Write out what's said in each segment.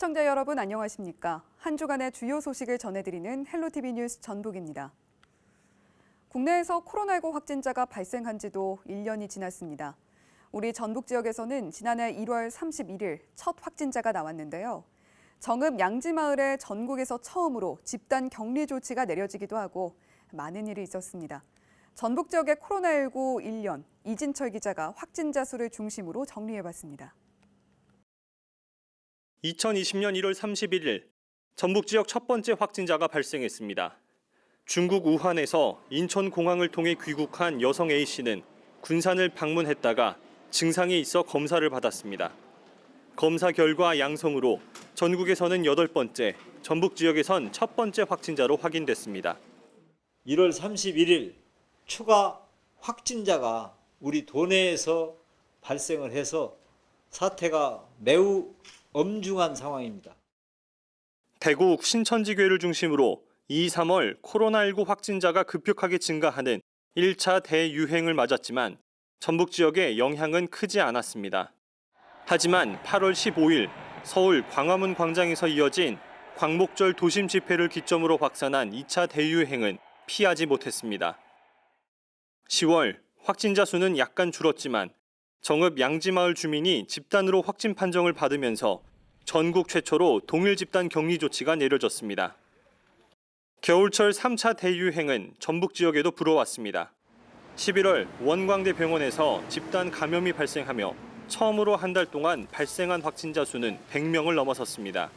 시청자 여러분 안녕하십니까? 한 주간의 주요 소식을 전해드리는 헬로티비 뉴스 전북입니다. 국내에서 코로나19 확진자가 발생한 지도 1년이 지났습니다. 우리 전북 지역에서는 지난해 1월 31일 첫 확진자가 나왔는데요. 정읍 양지마을에 전국에서 처음으로 집단 격리 조치가 내려지기도 하고 많은 일이 있었습니다. 전북 지역의 코로나19 1년 이진철 기자가 확진자 수를 중심으로 정리해봤습니다. 2020년 1월 31일 전북 지역 첫 번째 확진자가 발생했습니다. 중국 우한에서 인천 공항을 통해 귀국한 여성 A 씨는 군산을 방문했다가 증상이 있어 검사를 받았습니다. 검사 결과 양성으로 전국에서는 여덟 번째, 전북 지역에선 첫 번째 확진자로 확인됐습니다. 1월 31일 추가 확진자가 우리 도내에서 발생을 해서 사태가 매우 엄중한 상황입니다. 대구 신천지교회를 중심으로 2, 3월 코로나19 확진자가 급격하게 증가하는 1차 대유행을 맞았지만 전북 지역에 영향은 크지 않았습니다. 하지만 8월 15일 서울 광화문 광장에서 이어진 광목절 도심 집회를 기점으로 확산한 2차 대유행은 피하지 못했습니다. 10월 확진자 수는 약간 줄었지만 정읍 양지마을 주민이 집단으로 확진 판정을 받으면서 전국 최초로 동일 집단 격리 조치가 내려졌습니다. 겨울철 3차 대유행은 전북 지역에도 불어왔습니다. 11월 원광대 병원에서 집단 감염이 발생하며 처음으로 한 달 동안 발생한 확진자 수는 100명을 넘어섰습니다.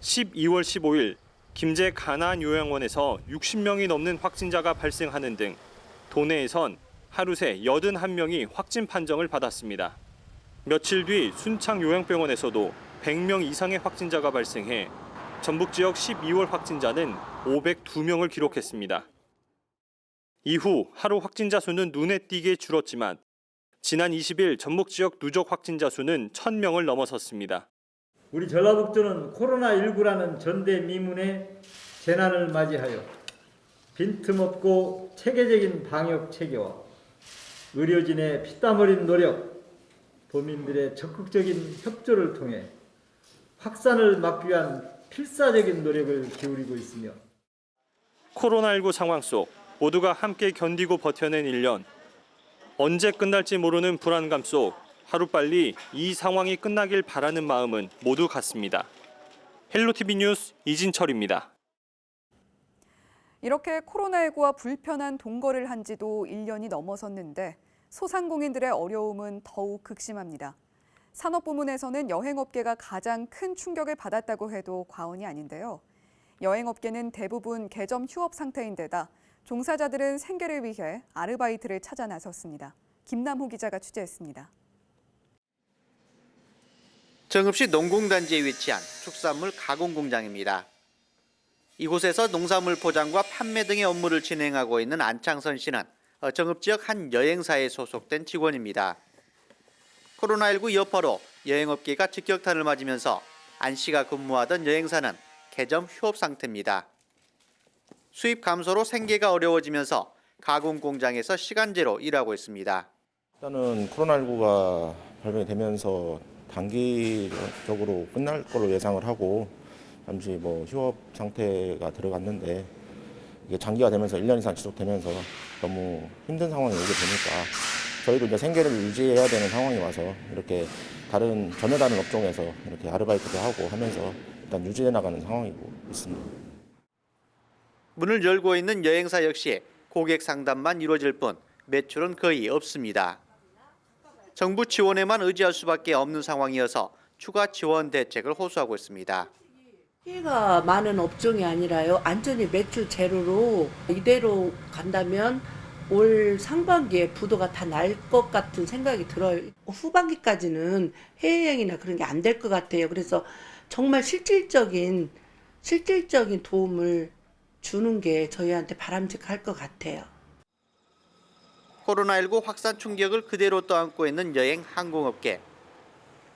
12월 15일 김제 가나안 요양원에서 60명이 넘는 확진자가 발생하는 등 도내에선 하루 새 81명이 확진 판정을 받았습니다. 며칠 뒤 순창 요양병원에서도 100명 이상의 확진자가 발생해 전북 지역 12월 확진자는 502명을 기록했습니다. 이후 하루 확진자 수는 눈에 띄게 줄었지만 지난 20일 전북 지역 누적 확진자 수는 1000명을 넘어섰습니다. 우리 전라북도는 코로나19라는 전대미문의 재난을 맞이하여 빈틈없고 체계적인 방역 체계와 의료진의 피땀 흘린 노력, 도민들의 적극적인 협조를 통해 확산을 막기 위한 필사적인 노력을 기울이고 있으며 코로나19 상황 속 모두가 함께 견디고 버텨낸 1년. 언제 끝날지 모르는 불안감 속 하루빨리 이 상황이 끝나길 바라는 마음은 모두 같습니다. 헬로티비 뉴스 이진철입니다. 이렇게 코로나19와 불편한 동거를 한 지도 1년이 넘어섰는데 소상공인들의 어려움은 더욱 극심합니다. 산업 부문에서는 여행업계가 가장 큰 충격을 받았다고 해도 과언이 아닌데요. 여행업계는 대부분 개점 휴업 상태인데다 종사자들은 생계를 위해 아르바이트를 찾아 나섰습니다. 김남호 기자가 취재했습니다. 정읍시 농공단지에 위치한 축산물 가공 공장입니다. 이곳에서 농산물 포장과 판매 등의 업무를 진행하고 있는 안창선 씨는 어, 정읍 지역 한 여행사에 소속된 직원입니다. 코로나19 여파로 여행업계가 직격탄을 맞으면서 안 씨가 근무하던 여행사는 개점 휴업 상태입니다. 수입 감소로 생계가 어려워지면서 가공 공장에서 시간제로 일하고 있습니다. 일단은 코로나19가 발병이 되면서 단기적으로 끝날 걸로 예상을 하고 잠시 뭐 휴업 상태가 들어갔는데 이게 장기화 되면서 1년 이상 지속되면서 너무 힘든 상황이 오게 되니까 저희도 이제 생계를 유지해야 되는 상황이 와서 이렇게 다른 전혀 다른 업종에서 이렇게 아르바이트도 하고 하면서 일단 유지해 나가는 상황이고 있습니다. 문을 열고 있는 여행사 역시 고객 상담만 이루어질 뿐 매출은 거의 없습니다. 정부 지원에만 의지할 수밖에 없는 상황이어서 추가 지원 대책을 호소하고 있습니다. 피해가 많은 업종이 아니라요. 안전히 매출 제로로 이대로 간다면 올 상반기에 부도가 다 날 것 같은 생각이 들어요. 후반기까지는 해외여행이나 그런 게 안 될 것 같아요. 그래서 정말 실질적인 실질적인 도움을 주는 게 저희한테 바람직할 것 같아요. 코로나19 확산 충격을 그대로 떠안고 있는 여행 항공업계.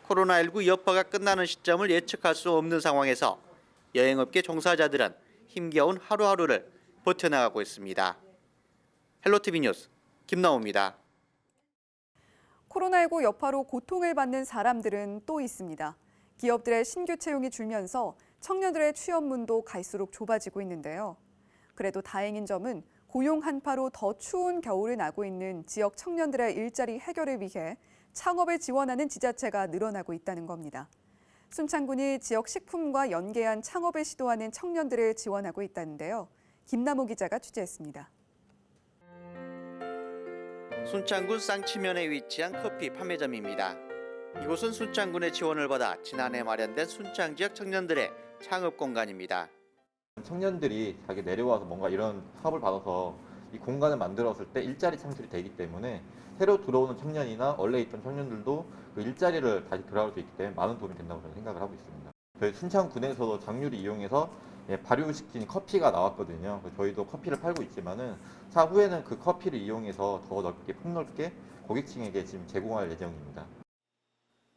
코로나19 여파가 끝나는 시점을 예측할 수 없는 상황에서 여행업계 종사자들은 힘겨운 하루하루를 버텨나가고 있습니다. 헬로티비 뉴스 김나호입니다. 코로나19 여파로 고통을 받는 사람들은 또 있습니다. 기업들의 신규 채용이 줄면서 청년들의 취업문도 갈수록 좁아지고 있는데요. 그래도 다행인 점은 고용 한파로 더 추운 겨울을 나고 있는 지역 청년들의 일자리 해결을 위해 창업에 지원하는 지자체가 늘어나고 있다는 겁니다. 순창군이 지역 식품과 연계한 창업을 시도하는 청년들을 지원하고 있다는데요. 김남호 기자가 취재했습니다. 순창군 쌍치면에 위치한 커피 판매점입니다. 이곳은 순창군의 지원을 받아 지난해 마련된 순창 지역 청년들의 창업 공간입니다. 청년들이 자기 내려와서 뭔가 이런 사업을 받아서 이 공간을 만들었을 때 일자리 창출이 되기 때문에 새로 들어오는 청년이나 원래 있던 청년들도 그 일자리를 다시 들어갈 수 있기 때문에 많은 도움이 된다고 저는 생각을 하고 있습니다. 저희 순창군에서도 장류를 이용해서 예, 발효시킨 커피가 나왔거든요. 저희도 커피를 팔고 있지만은 차후에는 그 커피를 이용해서 더 넓게 폭넓게 고객층에게 지금 제공할 예정입니다.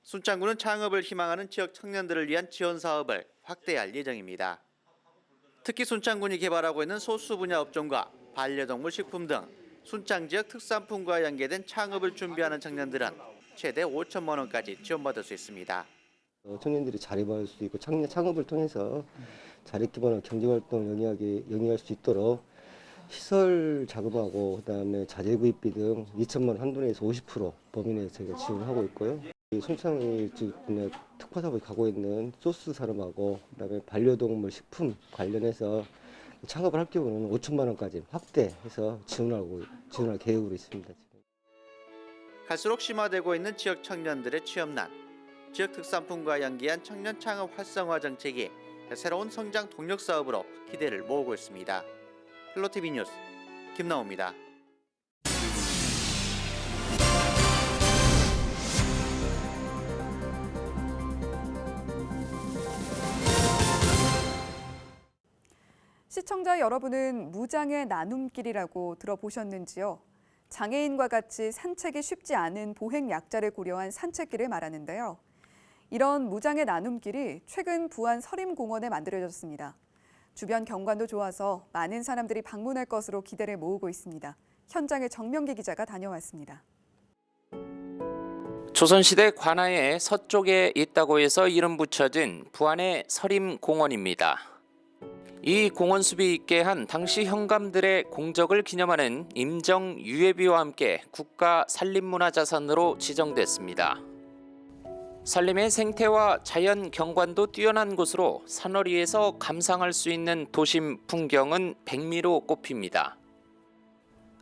순창군은 창업을 희망하는 지역 청년들을 위한 지원 사업을 확대할 예정입니다. 특히 순창군이 개발하고 있는 소수 분야 업종과 반려동물 식품 등 순창 지역 특산품과 연계된 창업을 준비하는 청년들은 최대 5천만 원까지 지원받을 수 있습니다. 어, 청년들이 자립할 수 있고 창, 창업을 통해서 자립 기반한 경제활동을 영위하게, 영위할 수 있도록 시설 자금하고 그다음에 자재 구입비 등 2천만 원 한도 내에서 50% 범위 내에서 저희가 지원하고 있고요. 이 손창이 지금 특화 사업을 가고 있는 소스 산업하고 그다음에 반려동물 식품 관련해서 창업을 할 경우는 5천만 원까지 확대해서 지원하고 지원할 계획으로 있습니다. 갈수록 심화되고 있는 지역 청년들의 취업난, 지역 특산품과 연계한 청년 창업 활성화 정책이 새로운 성장 동력 사업으로 기대를 모으고 있습니다. 헬로티비 뉴스 김나옵니다. 시청자 여러분은 무장의 나눔길이라고 들어보셨는지요? 장애인과 같이 산책이 쉽지 않은 보행 약자를 고려한 산책길을 말하는데요. 이런 무장의 나눔길이 최근 부안 서림공원에 만들어졌습니다. 주변 경관도 좋아서 많은 사람들이 방문할 것으로 기대를 모으고 있습니다. 현장에 정명기 기자가 다녀왔습니다. 조선시대 관아의 서쪽에 있다고 해서 이름 붙여진 부안의 서림공원입니다. 이 공원 숲이 있게 한 당시 현감들의 공적을 기념하는 임정 유예비와 함께 국가 산림문화자산으로 지정됐습니다. 산림의 생태와 자연 경관도 뛰어난 곳으로 산허리에서 감상할 수 있는 도심 풍경은 백미로 꼽힙니다.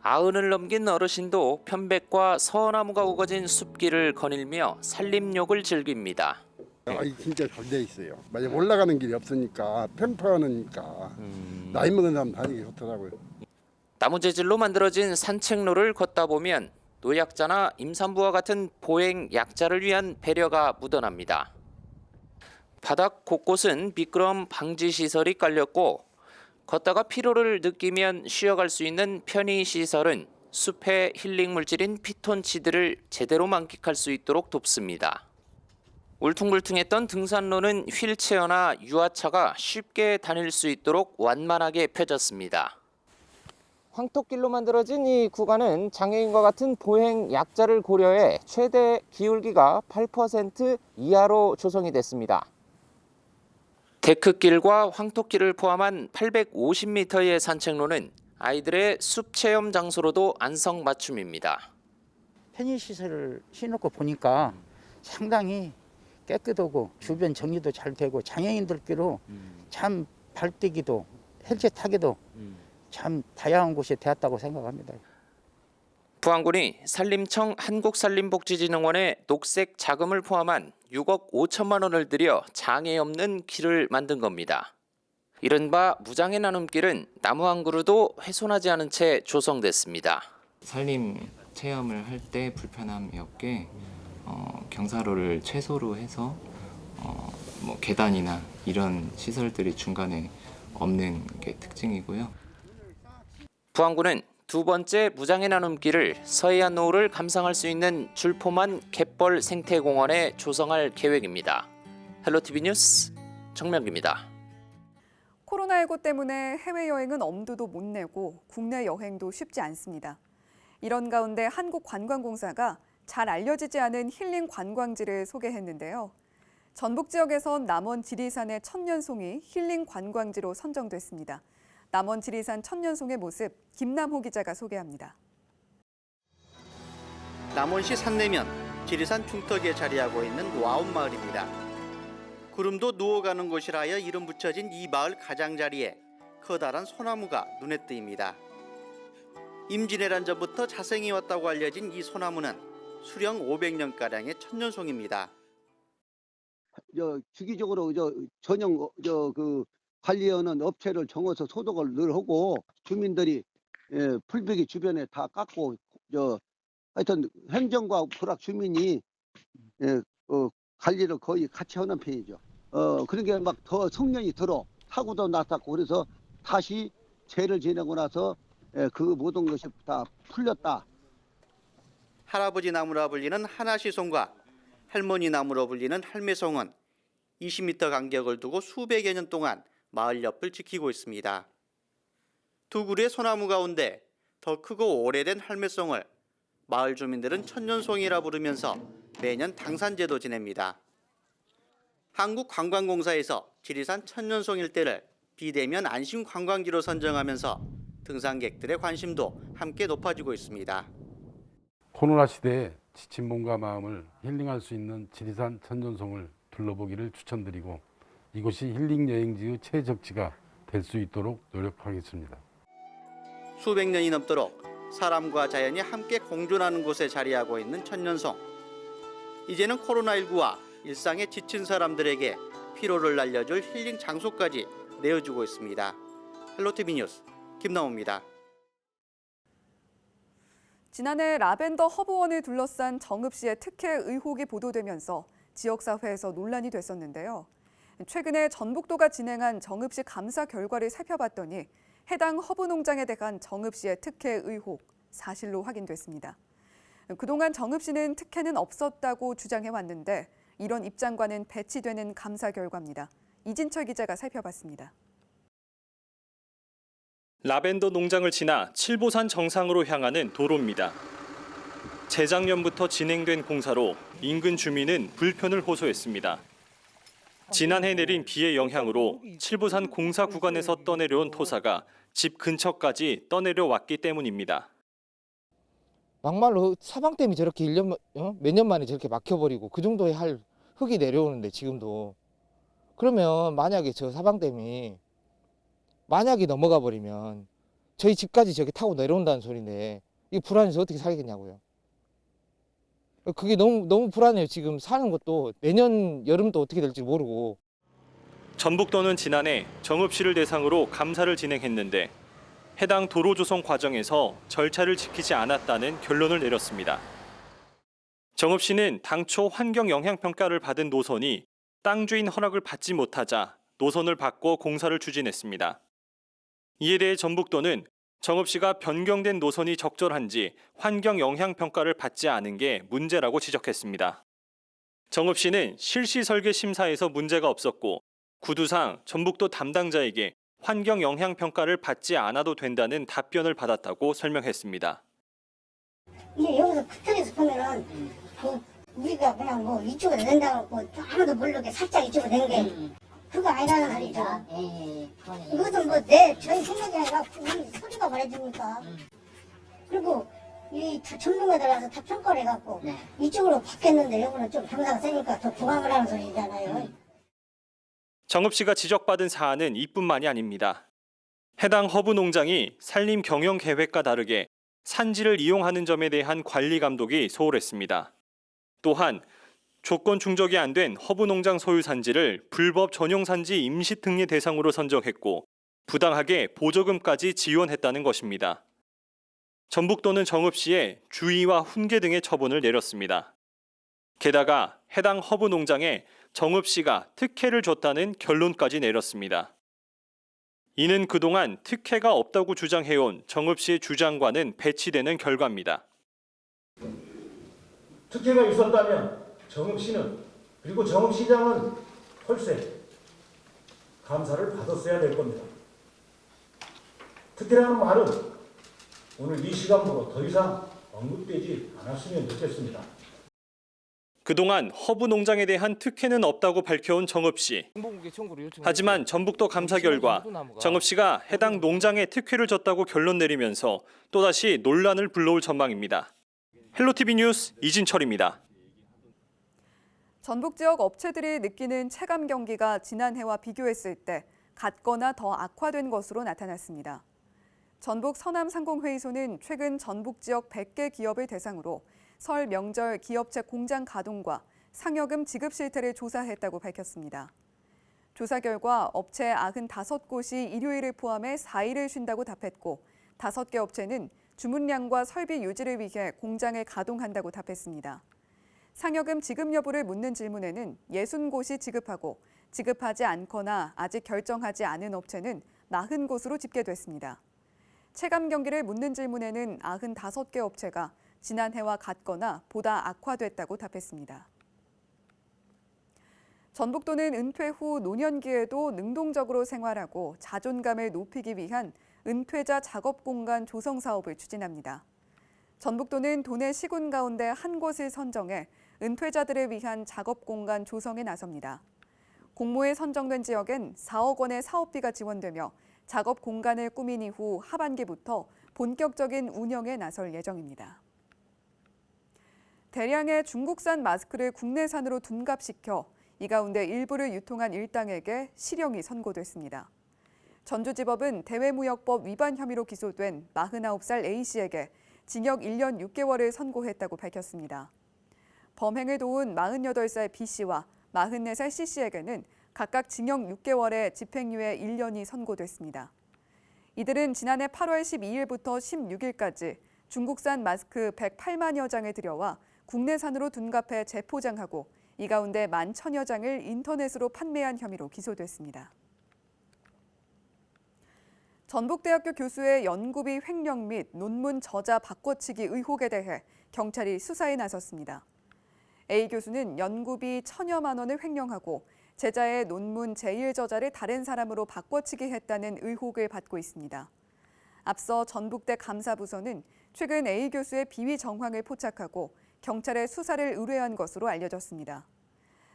아흔을 넘긴 어르신도 편백과 서나무가 우거진 숲길을 거닐며 산림욕을 즐깁니다. 아, 이 진짜 잘 돼 있어요. 만약 올라가는 길이 없으니까 편파하니까 나이 먹은 사람 다니기 좋더라고요. 나무 재질로 만들어진 산책로를 걷다 보면 노약자나 임산부와 같은 보행 약자를 위한 배려가 묻어납니다. 바닥 곳곳은 미끄럼 방지 시설이 깔렸고 걷다가 피로를 느끼면 쉬어갈 수 있는 편의 시설은 숲의 힐링 물질인 피톤치드를 제대로 만끽할 수 있도록 돕습니다. 울퉁불퉁했던 등산로는 휠체어나 유아차가 쉽게 다닐 수 있도록 완만하게 펴졌습니다. 황토길로 만들어진 이 구간은 장애인과 같은 보행 약자를 고려해 최대 기울기가 8% 이하로 조성이 됐습니다. 데크길과 황토길을 포함한 850m의 산책로는 아이들의 숲 체험 장소로도 안성맞춤입니다. 편의시설을 해놓고 보니까 상당히 깨끗하고 주변 정리도 잘 되고 장애인들끼로 참 발뛰기도 헬체 타기도 참 다양한 곳이 되었다고 생각합니다. 부안군이 산림청 한국산림복지진흥원에 녹색 자금을 포함한 6억 5천만 원을 들여 장애 없는 길을 만든 겁니다. 이른바 무장의 나눔길은 나무 한 그루도 훼손하지 않은 채 조성됐습니다. 산림 체험을 할 때 불편함이 없게 어, 경사로를 최소로 해서 어, 뭐 계단이나 이런 시설들이 중간에 없는 게 특징이고요. 부안군은 두 번째 무장의 나눔길을 서해안 노을을 감상할 수 있는 줄포만 갯벌 생태공원에 조성할 계획입니다. 헬로티비 뉴스 정명기입니다. 코로나19 때문에 해외여행은 엄두도 못 내고 국내 여행도 쉽지 않습니다. 이런 가운데 한국관광공사가 잘 알려지지 않은 힐링 관광지를 소개했는데요. 전북 지역에선 남원 지리산의 천년송이 힐링 관광지로 선정됐습니다. 남원 지리산 천년송의 모습 김남호 기자가 소개합니다. 남원시 산내면 지리산 중턱에 자리하고 있는 와운 마을입니다. 구름도 누워가는 곳이라 하여 이름 붙여진 이 마을 가장자리에 커다란 소나무가 눈에 띄입니다. 임진왜란 전부터 자생이 왔다고 알려진 이 소나무는 수령 500년가량의 천년송입니다. 저 주기적으로 저 전용 어, 저그 관리하는 업체를 정해서 소독을 늘 하고 주민들이 예, 풀베기 주변에 다 깎고 저 하여튼 행정과 불악 주민이 예, 어, 관리를 거의 같이 하는 편이죠. 어 그러니까 막더 성년이 들어 사고도 났었고 그래서 다시 죄를 지내고 나서 예, 그 모든 것이 다 풀렸다. 할아버지 나무라 불리는 하나시송과 할머니 나무로 불리는 할매송은 20m 간격을 두고 수백여 년 동안 마을 옆을 지키고 있습니다. 두 그루의 소나무 가운데 더 크고 오래된 할매송을 마을 주민들은 천년송이라 부르면서 매년 당산제도 지냅니다. 한국관광공사에서 지리산 천년송 일대를 비대면 안심 관광지로 선정하면서 등산객들의 관심도 함께 높아지고 있습니다. 코로나 시대에 지친 몸과 마음을 힐링할 수 있는 지리산 천년송을 둘러보기를 추천드리고 이곳이 힐링 여행지의 최적지가 될 수 있도록 노력하겠습니다. 수백 년이 넘도록 사람과 자연이 함께 공존하는 곳에 자리하고 있는 천년송. 이제는 코로나19와 일상에 지친 사람들에게 피로를 날려줄 힐링 장소까지 내어주고 있습니다. 헬로티비 뉴스 김나호입니다. 지난해 라벤더 허브원을 둘러싼 정읍 씨의 특혜 의혹이 보도되면서 지역사회에서 논란이 됐었는데요. 최근에 전북도가 진행한 정읍 씨 감사 결과를 살펴봤더니 해당 허브 농장에 대한 정읍 씨의 특혜 의혹 사실로 확인됐습니다. 그동안 정읍 씨는 특혜는 없었다고 주장해 왔는데 이런 입장과는 배치되는 감사 결과입니다. 이진철 기자가 살펴봤습니다. 라벤더 농장을 지나 칠보산 정상으로 향하는 도로입니다. 재작년부터 진행된 공사로 인근 주민은 불편을 호소했습니다. 지난해 내린 비의 영향으로 칠보산 공사 구간에서 떠내려온 토사가 집 근처까지 떠내려 왔기 때문입니다. 막말로 사방댐이 저렇게 1년 어? 몇년 만에 저렇게 막혀버리고 그 정도의 할 흙이 내려오는데 지금도 그러면 만약에 저 사방댐이 만약에 넘어가 버리면 저희 집까지 저기 타고 내려온다는 소리인데 이 불안해서 어떻게 살겠냐고요. 그게 너무 너무 불안해요. 지금 사는 것도 내년 여름도 어떻게 될지 모르고 전북도는 지난해 정읍 씨를 대상으로 감사를 진행했는데 해당 도로 조성 과정에서 절차를 지키지 않았다는 결론을 내렸습니다. 정읍 씨는 당초 환경 영향 평가를 받은 노선이 땅 주인 허락을 받지 못하자 노선을 바꿔 공사를 추진했습니다. 이에 대해 전북도는 정읍 씨가 변경된 노선이 적절한지 환경 영향 평가를 받지 않은 게 문제라고 지적했습니다. 정읍 씨는 실시 설계 심사에서 문제가 없었고 구두상 전북도 담당자에게 환경 영향 평가를 받지 않아도 된다는 답변을 받았다고 설명했습니다. 이게 여기서 그쪽에서 보면은 그 우리가 그냥 뭐 이쪽으로 낸다고 아무도 모르게 살짝 이쪽으로 낸게 그거 아니라는 소리죠. 이것은 뭐 내 저희 생각이 아니라 우리 서류가 말해주니까 그리고 이 전문가들 와서 다 평가를 해갖고 이쪽으로 바뀌었는데 여기는 좀 경사가 세니까 더 부강을 하는 소리잖아요. 정읍 씨가 지적받은 사안은 이뿐만이 아닙니다. 해당 허브 농장이 산림 경영 계획과 다르게 산지를 이용하는 점에 대한 관리 감독이 소홀했습니다. 또한 조건 충족이 안 된 허브 농장 소유 산지를 불법 전용 산지 임시 등리 대상으로 선정했고 부당하게 보조금까지 지원했다는 것입니다. 전북도는 정읍 씨에 주의와 훈계 등의 처분을 내렸습니다. 게다가 해당 허브 농장에 정읍 씨가 특혜를 줬다는 결론까지 내렸습니다. 이는 그동안 특혜가 없다고 주장해온 정읍 씨의 주장과는 배치되는 결과입니다. 특혜가 있었다면 정읍 씨는 그리고 정읍 시장은 헐세 감사를 받았어야 될 겁니다. 특혜라는 말은 오늘 이 시간부로 더 이상 언급되지 않았으면 좋겠습니다. 그동안 허브 농장에 대한 특혜는 없다고 밝혀온 정읍 씨. 하지만 전북도 감사 결과 정읍 씨가 해당 농장에 특혜를 줬다고 결론 내리면서 또다시 논란을 불러올 전망입니다. 헬로티비 뉴스 이진철입니다. 전북 지역 업체들이 느끼는 체감 경기가 지난해와 비교했을 때 같거나 더 악화된 것으로 나타났습니다. 전북 서남 상공회의소는 최근 전북 지역 100개 기업을 대상으로 설 명절 기업체 공장 가동과 상여금 지급 실태를 조사했다고 밝혔습니다. 조사 결과 업체 95곳이 일요일을 포함해 4일을 쉰다고 답했고 5개 업체는 주문량과 설비 유지를 위해 공장을 가동한다고 답했습니다. 상여금 지급 여부를 묻는 질문에는 60곳이 지급하고 지급하지 않거나 아직 결정하지 않은 업체는 40곳으로 집계됐습니다. 체감 경기를 묻는 질문에는 95개 업체가 지난해와 같거나 보다 악화됐다고 답했습니다. 전북도는 은퇴 후 노년기에도 능동적으로 생활하고 자존감을 높이기 위한 은퇴자 작업 공간 조성 사업을 추진합니다. 전북도는 도내 시군 가운데 한 곳을 선정해 은퇴자들을 위한 작업 공간 조성에 나섭니다. 공모에 선정된 지역엔 4억 원의 사업비가 지원되며 작업 공간을 꾸민 이후 하반기부터 본격적인 운영에 나설 예정입니다. 대량의 중국산 마스크를 국내산으로 둔갑시켜 이 가운데 일부를 유통한 일당에게 실형이 선고됐습니다. 전주지법은 대외무역법 위반 혐의로 기소된 49살 A씨에게 징역 1년 6개월을 선고했다고 밝혔습니다. 범행을 도운 48살 B씨와 44살 C씨에게는 각각 징역 6개월에 집행유예 1년이 선고됐습니다. 이들은 지난해 8월 12일부터 16일까지 중국산 마스크 108만여 장을 들여와 국내산으로 둔갑해 재포장하고 이 가운데 만 천여 장을 인터넷으로 판매한 혐의로 기소됐습니다. 전북대학교 교수의 연구비 횡령 및 논문 저자 바꿔치기 의혹에 대해 경찰이 수사에 나섰습니다. A 교수는 연구비 천여만 원을 횡령하고 제자의 논문 제1저자를 다른 사람으로 바꿔치기 했다는 의혹을 받고 있습니다. 앞서 전북대 감사부서는 최근 A 교수의 비위 정황을 포착하고 경찰에 수사를 의뢰한 것으로 알려졌습니다.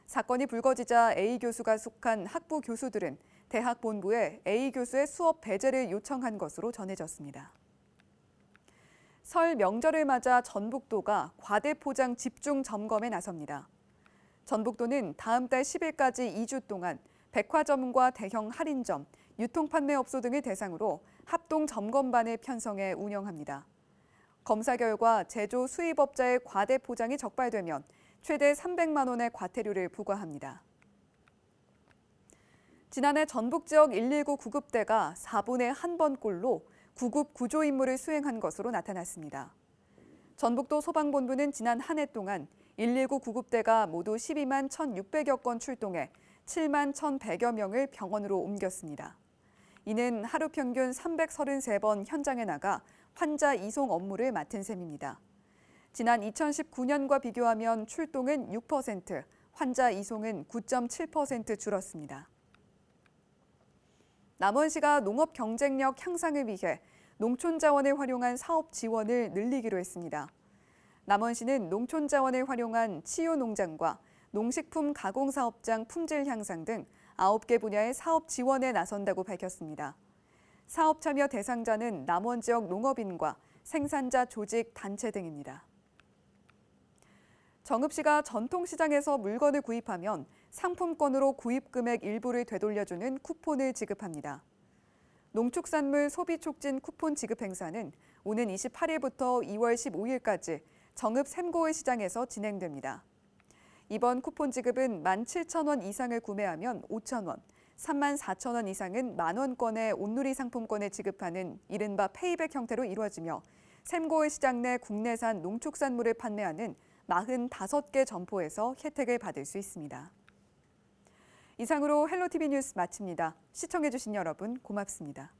사건이 불거지자 A 교수가 속한 학부 교수들은 대학 본부에 A 교수의 수업 배제를 요청한 것으로 전해졌습니다. 설 명절을 맞아 전북도가 과대포장 집중 점검에 나섭니다. 전북도는 다음 달 10일까지 2주 동안 백화점과 대형 할인점, 유통판매업소 등을 대상으로 합동 점검반을 편성해 운영합니다. 검사 결과 제조 수입업자의 과대 포장이 적발되면 최대 300만 원의 과태료를 부과합니다. 지난해 전북 지역 119 구급대가 4분의 1번꼴로 구급 구조 임무를 수행한 것으로 나타났습니다. 전북도 소방본부는 지난 한 해 동안 119 구급대가 모두 12만 1,600여 건 출동해 7만 1,100여 명을 병원으로 옮겼습니다. 이는 하루 평균 333번 현장에 나가 환자 이송 업무를 맡은 셈입니다. 지난 2019년과 비교하면 출동은 6%, 환자 이송은 9.7% 줄었습니다. 남원시가 농업 경쟁력 향상을 위해 농촌 자원을 활용한 사업 지원을 늘리기로 했습니다. 남원시는 농촌 자원을 활용한 치유 농장과 농식품 가공 사업장 품질 향상 등 9개 분야의 사업 지원에 나선다고 밝혔습니다. 사업 참여 대상자는 남원 지역 농업인과 생산자 조직 단체 등입니다. 정읍시가 전통시장에서 물건을 구입하면 상품권으로 구입 금액 일부를 되돌려주는 쿠폰을 지급합니다. 농축산물 소비 촉진 쿠폰 지급 행사는 오는 28일부터 2월 15일까지 정읍 샘고을 시장에서 진행됩니다. 이번 쿠폰 지급은 17,000원 이상을 구매하면 5,000원, 34,000원 이상은 만원권의 온누리 상품권을 지급하는 이른바 페이백 형태로 이루어지며 샘고을 시장 내 국내산 농축산물을 판매하는 45개 점포에서 혜택을 받을 수 있습니다. 이상으로 헬로티비 뉴스 마칩니다. 시청해주신 여러분 고맙습니다.